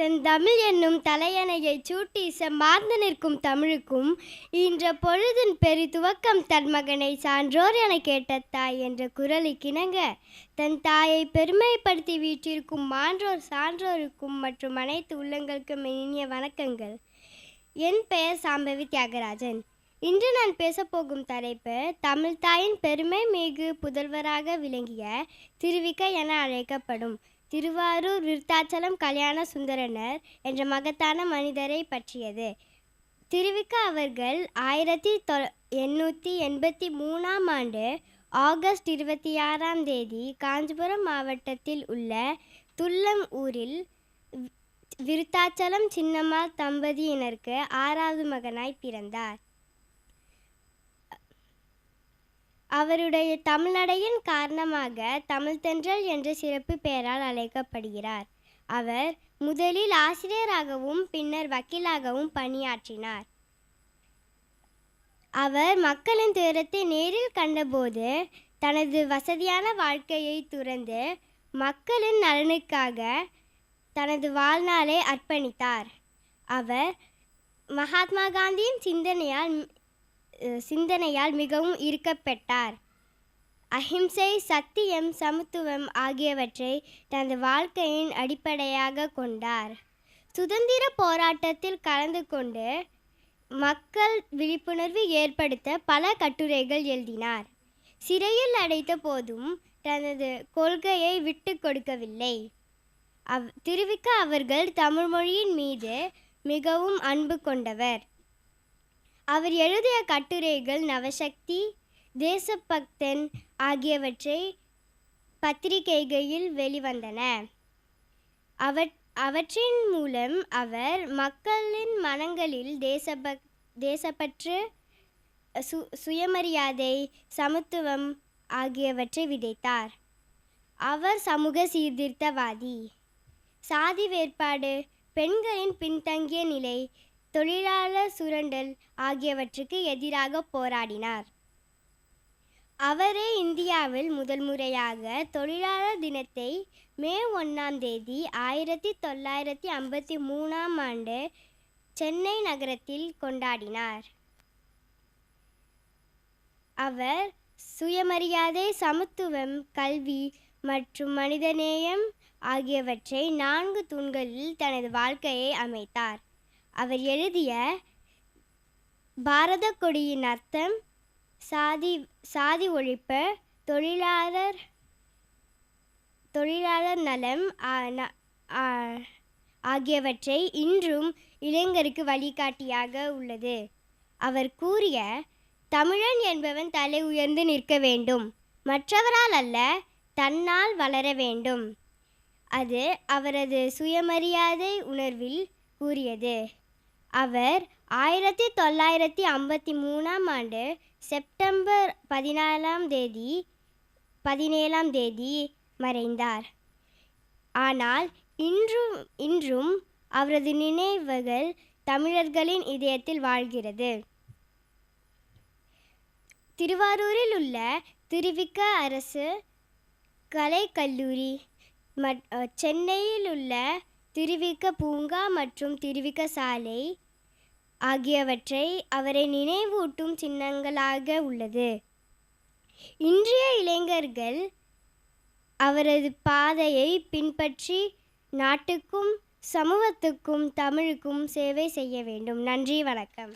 செந்தமிழ் என்னும் தலையணையைச் சூட்டி செம்மார்ந்து நிற்கும் தமிழுக்கும் இன்ற பொழுதின் பெரு துவக்கம் தன் மகனை சான்றோர் என கேட்ட தாய் என்ற குரலுக்கிணங்க தன் தாயை பெருமைப்படுத்தி வீற்றிருக்கும் மான்றோர் சான்றோருக்கும் மற்றும் அனைத்து உள்ளங்களுக்கும் இனிய வணக்கங்கள். என் பெயர் சாம்பவி தியாகராஜன். இன்று நான் பேசப்போகும் தலைப்பு தமிழ் தாயின் பெருமை மிகு புதல்வராக விளங்கிய திருவிக்க என அழைக்கப்படும். திருவாரூர் விருத்தாச்சலம் கல்யாண சுந்தரனர் என்ற மகத்தான மனிதரை பற்றியது. திருவிக்க அவர்கள் ஆயிரத்தி தொ எண்ணூற்றி எண்பத்தி மூணாம் ஆண்டு ஆகஸ்ட் இருபத்தி ஆறாம் தேதி காஞ்சிபுரம் மாவட்டத்தில் உள்ள துல்லம் ஊரில் விருத்தாச்சலம் சின்னம்மா தம்பதியினருக்கு ஆறாவது மகனாய் பிறந்தார். அவருடைய தமிழ்நடையின் காரணமாக தமிழ்தென்றல் என்ற சிறப்பு பெயரால் அழைக்கப்படுகிறார். அவர் முதலில் ஆசிரியராகவும் பின்னர் வக்கீலாகவும் பணியாற்றினார். அவர் மக்களின் துயரத்தை நேரில் கண்டபோது தனது வசதியான வாழ்க்கையை துறந்து மக்களின் நலனுக்காக தனது வாழ்நாளை அர்ப்பணித்தார். அவர் மகாத்மா காந்தியின் சிந்தனையால் சிந்தனையால் மிகவும் ஈர்க்கப்பட்டார் அஹிம்சை சத்தியம் சமத்துவம் ஆகியவற்றை தனது வாழ்க்கையின் அடிப்படையாக கொண்டார். சுதந்திர போராட்டத்தில் கலந்து கொண்டு மக்கள் விழிப்புணர்வு ஏற்படுத்த பல கட்டுரைகள் எழுதினார். சிறையில் அடைத்த போதும் தனது கொள்கையை விட்டு கொடுக்கவில்லை. அவ் திருவிக்க அவர்கள் தமிழ் மொழியின் மீது மிகவும் அன்பு கொண்டவர். அவர் எழுதிய கட்டுரைகள் நவசக்தி தேசபக்தன் ஆகியவற்றை பத்திரிகைகளில் வெளிவந்தன. அவற் அவற்றின் மூலம் அவர் மக்களின் மனங்களில் தேசபக் தேசப்பற்று சு சுயமரியாதை சமத்துவம் ஆகியவற்றை விதைத்தார். அவர் சமூக சீர்திருத்தவாதி. சாதி வேறுபாடு பெண்களின் பின்தங்கிய நிலை தொழிலாளர் சுரண்டல் ஆகியவற்றுக்கு எதிராக போராடினார். அவரே இந்தியாவில் முதல் முறையாக தொழிலாளர் தினத்தை மே ஒன்றாம் தேதி ஆயிரத்தி தொள்ளாயிரத்தி ஐம்பத்தி மூணாம் ஆண்டு சென்னை நகரத்தில் கொண்டாடினார். அவர் சுயமரியாதை சமத்துவம் கல்வி மற்றும் மனிதநேயம் ஆகியவற்றை நான்கு தூண்களில் தனது வாழ்க்கையை அமைத்தார். அவர் எழுதிய பாரத கொடியின் அர்த்தம் சாதி சாதி ஒழிப்பு தொழிலாளர் தொழிலாளர் நலம் ஆ- ஆகியவற்றை இன்றும் இளைஞருக்கு வழிகாட்டியாக உள்ளது. அவர் கூறிய தமிழன் என்பவன் தலை உயர்ந்து நிற்க வேண்டும். மற்றவரால் அல்ல தன்னால் வளர வேண்டும். அது அவரது சுயமரியாதை உணர்வில் கூறியது. அவர் ஆயிரத்தி தொள்ளாயிரத்தி ஐம்பத்தி மூணாம் ஆண்டு செப்டம்பர் பதினாலாம் தேதி பதினேழாம் தேதி மறைந்தார். ஆனால் இன்றும் இன்றும் அவரது நினைவுகள் தமிழர்களின் இதயத்தில் வாழ்கிறது. திருவாரூரில் உள்ள திருவிக்க அரசு கலைக்கல்லூரி மற் சென்னையில் உள்ள திருவிக்க பூங்கா மற்றும் திருவிக்க சாலை ஆகியவற்றை அவரை நினைவூட்டும் சின்னங்களாக உள்ளது. இன்றைய இளைஞர்கள் அவரது பாதையை பின்பற்றி நாட்டுக்கும் சமூகத்துக்கும் தமிழுக்கும் சேவை செய்ய வேண்டும். நன்றி வணக்கம்.